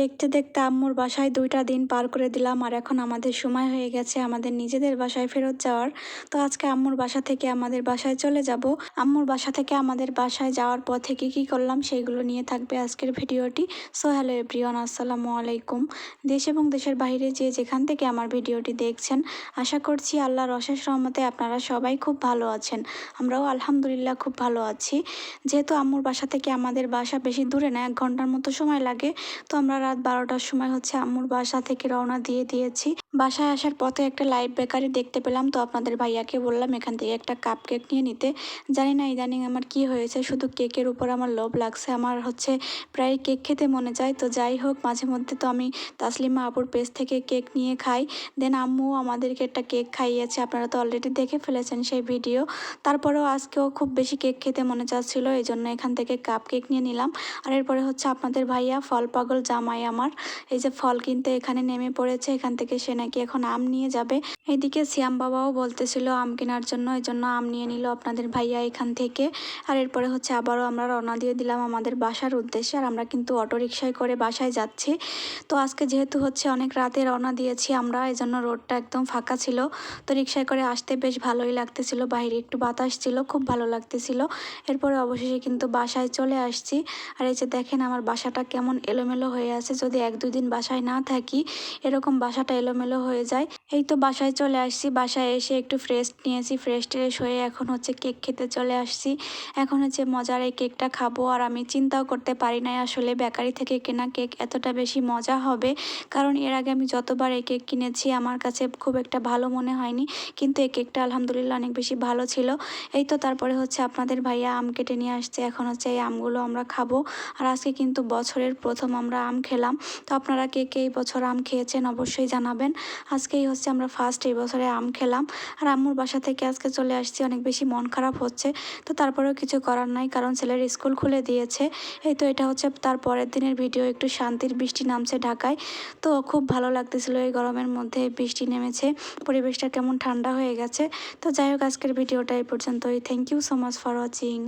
দেখতে দেখতে আম্মুর বাসায় দুইটা দিন পার করে দিলাম আর এখন আমাদের সময় হয়ে গেছে আমাদের নিজেদের বাসায় ফেরত যাওয়ার। তো আজকে আম্মুর বাসা থেকে আমাদের বাসায় চলে যাব। আম্মুর বাসা থেকে আমাদের বাসায় যাওয়ার পথে কী কী করলাম সেইগুলো নিয়ে থাকবে আজকের ভিডিওটি। সো হ্যালো এভরিওয়ান, আসসালামু আলাইকুম। দেশ এবং দেশের বাইরে যে যেখান থেকে আমার ভিডিওটি দেখছেন, আশা করছি আল্লাহর অশেষ রহমতে আপনারা সবাই খুব ভালো আছেন। আমরাও আলহামদুলিল্লাহ খুব ভালো আছি। যেহেতু আম্মুর বাসা থেকে আমাদের বাসা বেশি দূরে না, এক ঘণ্টার মতো সময় লাগে, তো আমরা রাত বারোটার সময় হচ্ছে আম্মুর বাসা থেকে রওনা দিয়ে দিয়েছি। বাসায় আসার পথে একটা লাইভ বেকারি দেখতে পেলাম। তো আপনাদের ভাইয়াকে বললাম এখান থেকে একটা কাপ কেক নিয়ে নিতে। জানি না ইদানিং আমার কি হয়েছে, শুধু কেকের উপর আমার লোভ লাগছে। আমার হচ্ছে প্রায় কেক খেতে মনে যায়। তো যাই হোক, মাঝে মধ্যে তো আমি তাসলিমা আপুর পেজ থেকে কেক নিয়ে খাই। দেন আম্মু আমাদেরকে একটা কেক খাইয়েছে। আপনারা তো অলরেডি দেখে ফেলেছেন সেই ভিডিও তারপরেও আজকেও খুব বেশি কেক খেতে মনে চাচ্ছিলো। এই জন্য এখান থেকে কাপ কেক নিয়ে নিলাম। আর এরপরে হচ্ছে আপনাদের ভাইয়া ফল পাগল জামাই আমার। এই যে ফল কিনতে এখানে নেমে পড়েছে, এখান থেকে সে নাকি এখন আম নিয়ে যাবে। এদিকে সিয়াম বাবাও বলতেছিল আম কেনার জন্য, এই জন্য আম নিয়ে নিল আপনাদের ভাইয়া এখান থেকে। আর এরপরে হচ্ছে আবারও আমরা রওনা দিয়ে দিলাম আমাদের বাসার উদ্দেশ্যে, আর আমরা কিন্তু অটো রিক্সায় করে বাসায় যাচ্ছি। তো আজকে যেহেতু হচ্ছে অনেক রাতে রওনা দিয়েছি আমরা, এই জন্য রোডটা একদম ফাঁকা ছিল। তো রিক্সায় করে আসতে বেশ ভালোই লাগতেছিল, বাইরে একটু বাতাস ছিল, খুব ভালো লাগতেছিল। এরপরে অবশেষে কিন্তু বাসায় চলে আসছি। আর এই যে দেখেন আমার বাসাটা কেমন এলোমেলো হয়ে আছে, যদি এক দুই দিন বাসায় না থাকি, এরকম বাসাটা এলোমেলো হয়ে যায়। এই তো বাসায় চলে আসছি, বাসায় এসে একটু ফ্রেশ নিয়েছি ফ্রেশ ট্রেশ হয়ে এখন হচ্ছে কেক খেতে চলে আসছি। এখন হচ্ছে মজার এই কেকটা খাব, আর আমি চিন্তাও করতে পারি নাই আসলে বেকারি থেকে কেনা কেক এতটা বেশি মজা হবে। কারণ এর আগে আমি যতবার এই কেক কিনেছি, আমার কাছে খুব একটা ভালো মনে হয়নি। কিন্তু এই কেকটা আলহামদুলিল্লাহ অনেক বেশি ভালো ছিল। এই তো তারপরে হচ্ছে আপনাদের ভাইয়া আম কেটে নিয়ে আসছে। এখন হচ্ছে এই আমগুলো আমরা খাব। আর আজকে কিন্তু বছরের প্রথম আমরা আম খেলাম। তো আপনারা কে কে এই বছর আম খেয়েছেন অবশ্যই জানাবেন। আজকেই হচ্ছে আমরা ফার্স্ট এই বছরে আম খেলাম। আর আম্মুর বাসা থেকে আজকে চলে আসছি, অনেক বেশি মন খারাপ হচ্ছে। তো তারপরেও কিছু করার নাই, কারণ ছেলের স্কুল খুলে দিয়েছে। এই তো এটা হচ্ছে তার পরের দিনের ভিডিও একটু শান্তির বৃষ্টি নামছে ঢাকায়। তো খুব ভালো লাগতেছিল এই গরমের মধ্যে বৃষ্টি নেমেছে, পরিবেশটা কেমন ঠান্ডা হয়ে গেছে। তো যাই হোক, আজকের ভিডিওটা এই পর্যন্তই। Thank you so much for watching